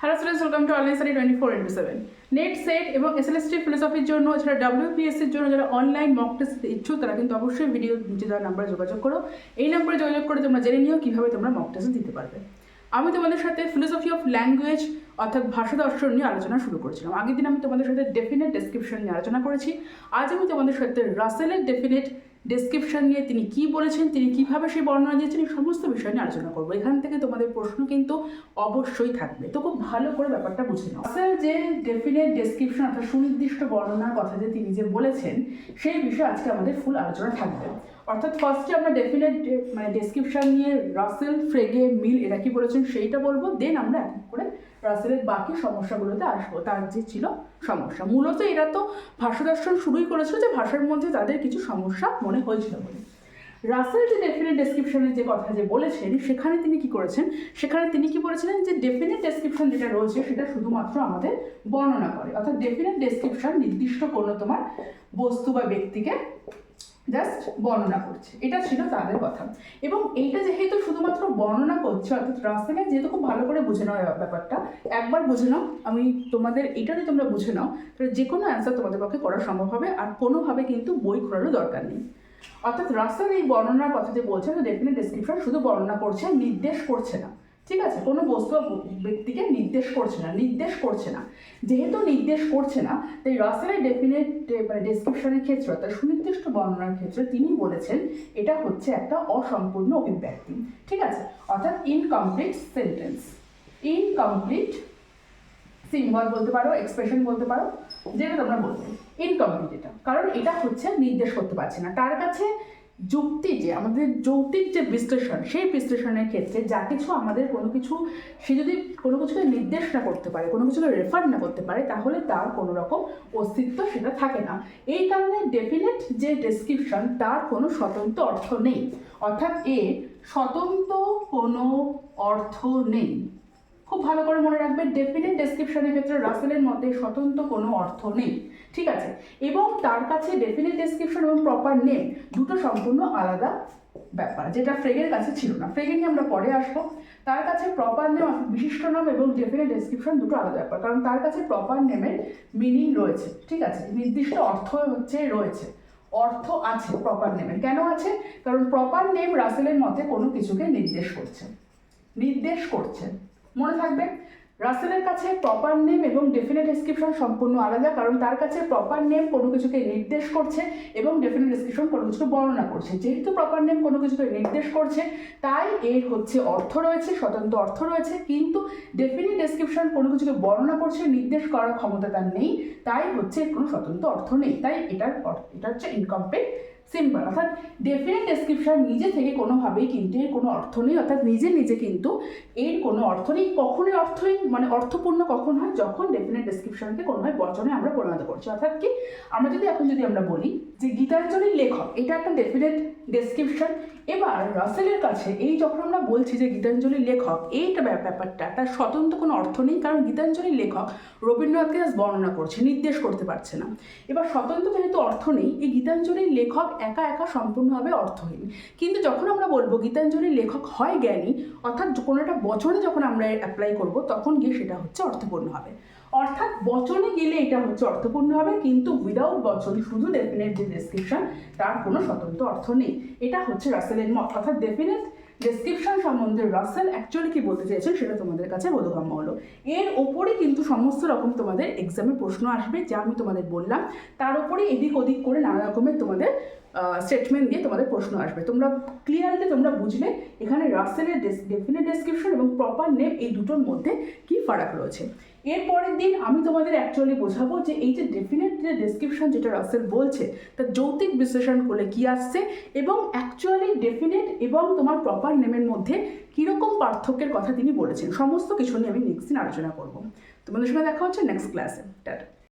Hello students welcome to online study twenty four into seven net set এবং SLST ফিলোসফির জন্য এছাড়া ডাব্লিউপিএসসির জন্য, যারা অনলাইন মক টেস্ট দিতে ইচ্ছুক, তারা কিন্তু অবশ্যই ভিডিও নিচে দেওয়ার নাম্বারে যোগাযোগ করো। এই নাম্বারে যোগাযোগ করে তোমরা জেনে নিও কীভাবে তোমরা মক টেস্ট দিতে পারবে। আমি তোমাদের সাথে ফিলোসফি অফ ল্যাঙ্গুয়েজ অর্থাৎ ভাষা দর্শন নিয়ে আলোচনা শুরু করেছিলাম। আগের দিন আমি তোমাদের সাথে ডেফিনেট ডেসক্রিপশন নিয়ে আলোচনা করেছি। আজ আমি তোমাদের সাথে রাসেলের ডেফিনেট ডেসক্রিপশন নিয়ে তিনি কি বলেছেন, তিনি কীভাবে সেই বর্ণনা দিয়েছেন, এই সমস্ত বিষয় নিয়ে আলোচনা করব। এখান থেকে তোমাদের প্রশ্ন কিন্তু অবশ্যই থাকবে। তো খুব ভালো করে ব্যাপারটা বুঝে নাও। রাসেল যে ডেফিনেট ডেসক্রিপশন অর্থাৎ সুনির্দিষ্ট বর্ণনার কথা যে তিনি যে বলেছেন, সেই বিষয়ে আজকে আমাদের ফুল আলোচনা থাকবে। অর্থাৎ ফার্স্টে আমরা ডেফিনেট মানে ডেসক্রিপশন নিয়ে রাসেল ফ্রেগে মিল এরা কি বলেছেন সেইটা বলব দেন আমরা এক করে রাসেলের বাকি সমস্যাগুলোতে আসব, তার যে ছিল সমস্যা। মূলত এরা তো ভাষা দর্শন শুরুই করেছিল যে ভাষার মধ্যে তাদের কিছু সমস্যা মনে হয়েছিল বলে। রাসেল যে ডেফিনেট ডেসক্রিপশনের যে কথা যে বলেছেন, সেখানে তিনি কি করেছেন? সেখানে তিনি কি বলেছিলেন যে ডেফিনেট ডেসক্রিপশন যেটা রয়েছে, সেটা শুধুমাত্র আমাদের বর্ণনা করে। অর্থাৎ ডেফিনেট ডেসক্রিপশন নির্দিষ্ট কোনো তোমার বস্তু বা ব্যক্তিকে জাস্ট বর্ণনা করছে। এটা ছিল তাদের কথা। এবং এইটা যেহেতু শুধুমাত্র বর্ণনা করছে, অর্থাৎ রাসেলের যেহেতু খুব ভালো করে বুঝে নাও এই ব্যাপারটা, একবার বুঝে নাও, আমি তোমাদের এটা যদি তোমরা বুঝে নাও, তাহলে যে কোনো অ্যান্সার তোমাদের পক্ষে করা সম্ভব হবে, আর কোনোভাবে কিন্তু বই খোলারও দরকার নেই। অর্থাৎ রাসেল এই বর্ণনার কথা যে বলছে তো ডেফিনেট ডেসক্রিপশন শুধু বর্ণনা করছে নির্দেশ করছে না। ঠিক আছে? কোনো বস্তু ব্যক্তিকে নির্দেশ করছে না, নির্দেশ করছে না। যেহেতু নির্দেশ করছে না, তাই রাসেলের ডেফিনেট মানে ডেসক্রিপশনের ক্ষেত্রে, অর্থাৎ সুনির্দিষ্ট বর্ণনার ক্ষেত্রে তিনি বলেছেন, এটা হচ্ছে একটা অসম্পূর্ণ অভিব্যক্তি। ঠিক আছে? অর্থাৎ ইনকমপ্লিট সেন্টেন্স ইনকমপ্লিট সিম্বল বলতে পারো এক্সপ্রেশন বলতে পারো, যেটা তোমরা বলবে। ইনকমপ্লিট এটা। কারণ এটা হচ্ছে নির্দেশ করতে পারছে না। তার কাছে? যুক্তি যে, আমাদের যৌক্তিক যে বিশ্লেষণ, সেই বিশ্লেষণের ক্ষেত্রে যা কিছু আমাদের কোনো কিছু, সে যদি কোনো কিছুকে নির্দেশ না করতে পারে, কোনো কিছুকে রেফার না করতে পারে, তাহলে তার কোনো রকম অস্তিত্ব সেটা থাকে না। এই কারণে ডেফিনেট যে ডেসক্রিপশন তার কোনো স্বতন্ত্র অর্থ নেই। অর্থাৎ এর স্বতন্ত্র কোনো অর্থ নেই। খুব ভালো করে মনে রাখবে ডেফিনেট ডেসক্রিপশনের ক্ষেত্রে রাসেলের মতে স্বতন্ত্র কোনো অর্থ নেই। ঠিক আছে? এবং তার কাছে ডেফিনেট ডেসক্রিপশন এবং প্রপার নেম দুটো সম্পূর্ণ আলাদা ব্যাপার, যেটা ফ্রেগের কাছে ছিল না। ফ্রেগে নিয়ে আমরা পরে আসব। তার কাছে প্রপার নেম বিশিষ্ট নাম এবং ডেফিনেট ডেসক্রিপশন দুটো আলাদা ব্যাপার, কারণ তার কাছে প্রপার নেমের মিনিং রয়েছে। ঠিক আছে? নির্দিষ্ট অর্থ হচ্ছে রয়েছে। অর্থ আছে প্রপার নেমের কেন আছে? কারণ প্রপার নেম রাসেলের মতে কোনো কিছুকে নির্দেশ করছে। নির্দেশ করছে। মনে থাকবে। রাসেলের কাছে প্রপার নেম এবং ডেফিনেট ডেসক্রিপশন সম্পূর্ণ আলাদা, কারণ তার কাছে প্রপার নেম কোনো কিছুকে নির্দেশ করছে এবং ডেফিনেট ডেসক্রিপশন কোনো কিছুকে বর্ণনা করছে। যেহেতু প্রপার নেম কোনো কিছুকে নির্দেশ করছে, তাই এর হচ্ছে অর্থ রয়েছে, স্বতন্ত্র অর্থ রয়েছে, কিন্তু ডেফিনেট ডেসক্রিপশন কোনো কিছুকে বর্ণনা করছে, নির্দেশ করার ক্ষমতা তার নেই, তাই হচ্ছে এর কোনো স্বতন্ত্র অর্থ নেই। তাই এটার এটা হচ্ছে ইনকমপ্লিট সিম্পল অর্থাৎ ডেফিনেট ডেসক্রিপশন নিজে থেকে কোনোভাবেই কিন্তু এর কোনো অর্থ নেই, অর্থাৎ নিজে নিজে কিন্তু এর কোনো অর্থ নেই। কখনই অর্থই মানে অর্থপূর্ণ কখন হয়? যখন ডেফিনেট ডেসক্রিপশনকে কোনোভাবে বচনে আমরা পরিণত করছি। অর্থাৎ কি? আমরা যদি এখন যদি আমরা বলি যে গীতাঞ্জলির লেখক, এটা একটা ডেফিনেট ডেসক্রিপশন এবার রাসেলের কাছে এই যখন আমরা বলছি যে গীতাঞ্জলির লেখক এইটা ব্যাপ- ব্যাপারটা, তার স্বতন্ত্র কোনো অর্থ নেই, কারণ গীতাঞ্জলির লেখক রবীন্দ্রনাথকে বর্ণনা করছে, নির্দেশ করতে পারছে না। এবার স্বতন্ত্র যেহেতু অর্থ নেই, এই গীতাঞ্জলির লেখক একা একা সম্পূর্ণভাবে অর্থহীন। কিন্তু যখন আমরা বলব গীতাঞ্জলির লেখক হয় জ্ঞানী, অর্থাৎ কোনো একটা বচনে যখন আমরা অ্যাপ্লাই করব, তখন গিয়ে সেটা হচ্ছে অর্থপূর্ণ হবে। অর্থাৎ বচনে গেলে এটা হচ্ছে অর্থপূর্ণ হবে, কিন্তু উইদাউট বচন, শুধু ডেফিনেট যে ডেসক্রিপশন তার কোনো স্বতন্ত্র অর্থ নেই। এটা হচ্ছে রাসেলের মত। অর্থাৎ ডেফিনেট ডেসক্রিপশন সম্বন্ধে রাসেল অ্যাকচুয়ালি কি বলতে চেয়েছেন সেটা তোমাদের কাছে বোধগম্য হলো। এর ওপরে কিন্তু সমস্ত রকম তোমাদের এক্সামে প্রশ্ন আসবে, যা আমি তোমাদের বললাম। তার উপরে এদিক ওদিক করে নানা রকমের তোমাদের স্টেটমেন্ট দিয়ে তোমাদের প্রশ্ন আসবে। তোমরা ক্লিয়ারলি তোমরা বুঝলে এখানে রাসেলের ডেফিনেট ডেসক্রিপশন এবং প্রপার নেম এই দুটোর মধ্যে কি ফারাক রয়েছে। এর পরের দিন আমি তোমাদের অ্যাকচুয়ালি বোঝাবো যে এই যে ডেফিনেট যে ডেসক্রিপশন যেটা রাসেল বলছে তার যৌতিক বিশ্লেষণ করলে কি আসছে এবং অ্যাকচুয়ালি ডেফিনেট এবং তোমার প্রপার নেমের মধ্যে কীরকম পার্থক্যের কথা তিনি বলেছেন। সমস্ত কিছু নিয়ে আমি নেক্সট দিন আলোচনা করব। তোমাদের সঙ্গে দেখা হচ্ছে নেক্সট ক্লাসে টাটা।